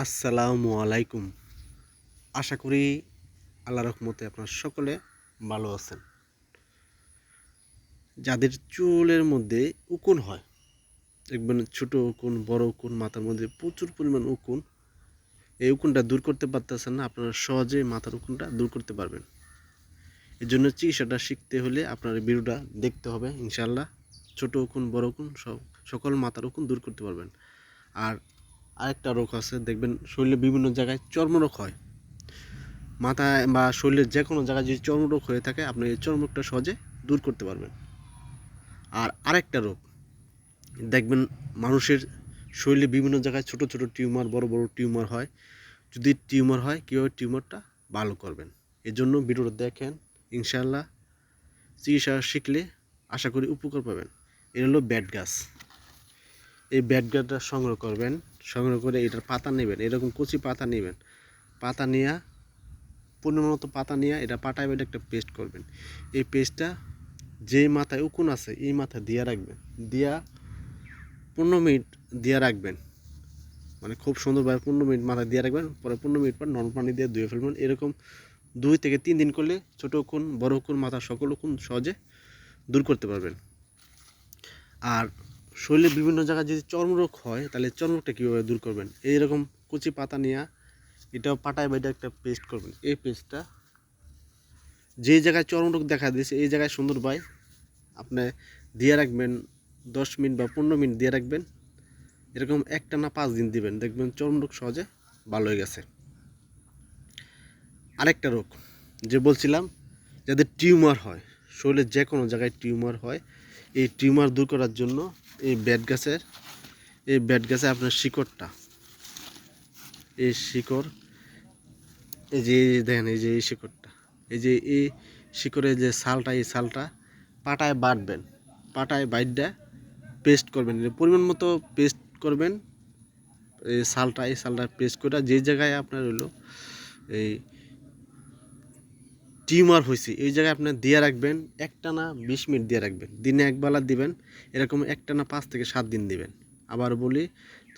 আসসালামু আলাইকুম। আশা করি আল্লাহ রহমতে আপনার সকলে ভালো আছেন। যাদের চুলের মধ্যে উকুন হয়, দেখবেন ছোট উকুন, বড় উকুন, মাথার মধ্যে প্রচুর পরিমাণ উকুন, এই উকুনটা দূর করতে পারতেছেন না, আপনারা সহজে মাথার উকুনটা দূর করতে পারবেন। এর জন্য চিকিৎসাটা শিখতে হলে আপনার ভিডিওটা দেখতে হবে ইনশাল্লাহ ছোট উকুন, বড় উকুন, সব সকল মাথার উকুন দূর করতে পারবেন। আর আরেকটা রোগ আছে, দেখবেন শরীরে বিভিন্ন জায়গায় চর্মরোগ হয়। মাথায় বা শরীরের যে কোনো জায়গায় যদি চর্মরোগ হয়ে থাকে, আপনি এই চর্মরোগটা সহজে দূর করতে পারবেন। আর আরেকটা রোগ, দেখবেন মানুষের শরীরে বিভিন্ন জায়গায় ছোট ছোট টিউমার, বড় বড় টিউমার হয়। যদি টিউমার হয়, কীভাবে টিউমারটা ভালো করবেন? এর জন্য ভিডিওটা দেখেন ইনশাল্লাহ চিকিৎসা শিখলে আশা করি উপকার পাবেন। এটা হলো ব্যাট গাছ। এই ব্যাট গাছটা সংগ্রহ করবেন। সংগ্রহ করে এটার পাতা নেবেন, এরকম কচি পাতা নেবেন। পাতা নিয়ে, পনেরো মতো পাতা নিয়ে এটা পাটায় বেটে একটা পেস্ট করবেন। এই পেস্টটা যে মাথায় উকুন আছে, এই মাথায় দিয়া রাখবেন। দিয়া পনেরো মিনিট দিয়া রাখবেন। মানে খুব সুন্দরভাবে পনেরো মিনিট মাথায় দিয়ে রাখবেন, পরে পনেরো মিনিট পর নরম পানি দিয়ে ধুয়ে ফেলবেন। এরকম দুই থেকে তিন দিন করলে ছোটো উকুন, বড় উকুন মাথা সকল উকুন সহজে দূর করতে পারবেন। আর শরীরের বিভিন্ন জায়গায় যদি চর্মরোগ হয়, তাহলে চর্মরোগটা কীভাবে দূর করবেন? এইরকম কুচি পাতা নিয়ে এটাও পাটায় বাইটা একটা পেস্ট করবেন। এই পেস্টটা যে জায়গায় চর্মরোগ দেখা দিয়েছে, এই জায়গায় সুন্দর ভাই আপনি দিয়ে রাখবেন, দশ মিনিট বা পনেরো মিনিট দিয়ে রাখবেন। এরকম একটা না পাঁচ দিন দিবেন, দেখবেন চর্মরোগ সহজে ভালো হয়ে গেছে। আরেকটা রোগ যে বলছিলাম, যাদের টিউমার হয়, শরীরের যে কোনো জায়গায় টিউমার হয়, এই টিউমার দূর করার জন্য এই ব্যাট গাছের, এই ব্যাট গাছে আপনার শিকড়টা। এই শিকড়, এই যে দেখেন, এই যে এই শিকড়টা। এই যে এই শিকড়ের যে ছালটা, এই ছালটা পাটায় বাটবেন। পাটায় বাইটটা পেস্ট করবেন। পরিমাণ মতো পেস্ট করবেন। এই ছালটা এই ছালটা পেস্ট করে যে জায়গায় আপনার হলো এই টিউমার হয়েছে এই জায়গায় আপনার দিয়ে রাখবেন একটা না বিশ মিনিট দিয়ে রাখবেন। দিনে একবেলা দিবেন, এরকম একটা না পাঁচ থেকে সাত দিন দিবেন। আবার বলি,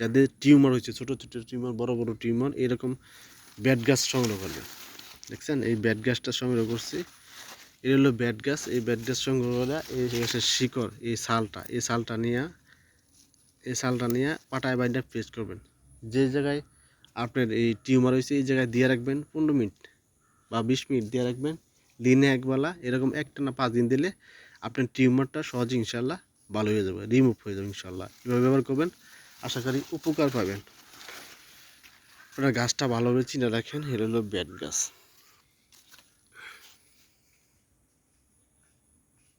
যাদের টিউমার হয়েছে ছোটো ছোটো টিউমার, বড় বড় টিউমার, এরকম ব্যাট গাছ সংগ্রহ করবেন। দেখছেন? এই ব্যাট গাছটা সংগ্রহ করছি। এটা হলো ব্যাট গাছ, এই ব্যাট গাছ সংগ্রহ করে, এই গাছের শিকড়, এই শালটা এই শালটা নিয়ে, এই শালটা নিয়ে পাটায় বাইনটা পেস্ট করবেন। যে জায়গায় আপনার এই টিউমার হয়েছে এই জায়গায় দিয়ে রাখবেন পনেরো মিনিট। বা বিশ মিনিট দিয়ে রাখবেন। দিনে একবেলা, এরকম একটা না পাঁচ দিন দিলে আপনার টিউমারটা সহজে ইনশাল্লাহ ভালো হয়ে যাবে রিমুভ হয়ে যাবে ইনশাল্লাহ। এভাবে ব্যবহার করবেন, আশা করি উপকার পাবেন। আপনার গাছটা ভালোভাবে চিনে রাখেন এটা হলো ব্যাট গাছ